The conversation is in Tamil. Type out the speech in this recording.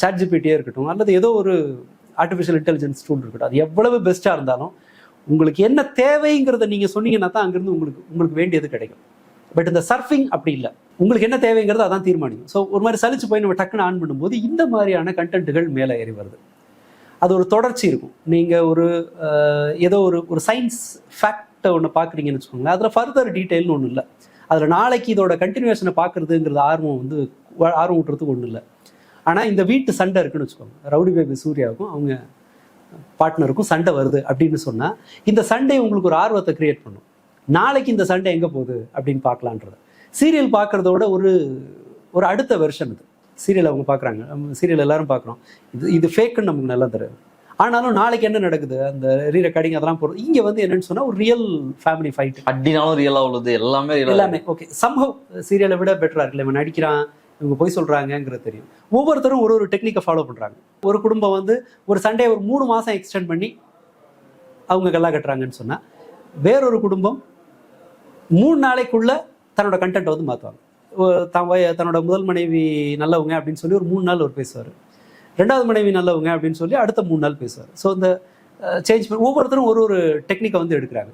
சாட் ஜிபிடியே இருக்கட்டும் அல்லது ஏதோ ஒரு ஆர்டிஃபிஷியல் இன்டெலிஜென்ஸ் டூல் இருக்கட்டும் அது எவ்வளவு பெஸ்ட்டாக இருந்தாலும் உங்களுக்கு என்ன தேவைங்கிறத நீங்கள் சொன்னீங்கன்னா தான் அங்கேருந்து உங்களுக்கு உங்களுக்கு வேண்டியது கிடைக்கும். பட் இந்த சர்ஃபிங் அப்படி இல்லை. உங்களுக்கு என்ன தேவைங்கிறது அதான் தீர்மானிக்கும். ஸோ ஒரு மாதிரி சலிச்சு போய் நம்ம டக்குன்னு ஆன் பண்ணும்போது இந்த மாதிரியான கண்டென்ட்டுகள் மேலே ஏறி வருது. அது ஒரு தொடர்ச்சி இருக்கும். நீங்கள் ஒரு ஏதோ ஒரு ஒரு சயின்ஸ் ஃபேக்டை ஒன்று பார்க்குறீங்கன்னு வச்சுக்கோங்களேன் அதில் ஃபர்தர் டீட்டெயில்னு ஒன்றும் இல்லை. அதில் நாளைக்கு இதோட கண்டினியூஷனை பார்க்குறதுங்கிறது ஆர்வம் வந்து ஆர்வம் விட்டுறதுக்கு ஒன்றும் இல்லை. ஆனால் இந்த வீட்டு சண்டை இருக்குன்னு வச்சுக்கோங்க. ரவுடி பேபி சூர்யாவுக்கும் அவங்க பார்ட்னருக்கும் சண்டை வருது அப்படின்னு சொன்னால் இந்த சண்டை உங்களுக்கு ஒரு ஆர்வத்தை கிரியேட் பண்ணும். நாளைக்கு இந்த சண்டை எங்கே போகுது அப்படின்னு பார்க்கலான்றது. சீரியல் பார்க்குறதோட ஒரு ஒரு அடுத்த வெர்ஷன் இது சீரியல் அவங்க பார்க்குறாங்க. சீரியல் எல்லாரும் பார்க்குறோம். இது இது ஃபேக்குன்னு நமக்கு நல்லா தெரியும் ஆனாலும் நாளைக்கு என்ன நடக்குது? அந்த ரீ ரெக்கார்டிங் அதெல்லாம் போகிறது இங்கே வந்து என்னன்னு சொன்னால் ஒரு ரியல் ஃபேமிலி ஃபைட் அடினாலும் ரியலா உள்ளது. எல்லாமே எல்லாமே ஓகே சம்பவ் சீரியலை விட பெட்டரா இருக்குல்ல. இவன் நடிக்கிறான் இவங்க போய் சொல்கிறாங்கங்கிறது தெரியும். ஒவ்வொருத்தரும் ஒரு ஒரு டெக்னிக்கை ஃபாலோ பண்ணுறாங்க ஒரு குடும்பம் வந்து ஒரு சண்டே ஒரு மூணு மாதம் எக்ஸ்டெண்ட் பண்ணி அவங்க கல்லா கட்டுறாங்கன்னு சொன்னால் வேறொரு குடும்பம் மூணு நாளைக்குள்ள தன்னோட கண்டென்ட்டை வந்து மாற்றுவாங்க தான் வய- தன்னோட முதல் மனைவி நல்லவங்க அப்படின்னு சொல்லி ஒரு மூணு நாள் ஒரு பேசுவார். ரெண்டாவது மனைவி நல்லவங்க அப்படின்னு சொல்லி அடுத்த மூணு நாள் பேசுவார். ஸோ இந்த சேஞ்ச் ஒவ்வொருத்தரும் ஒரு ஒரு டெக்னிக்கை வந்து எடுக்கிறாங்க.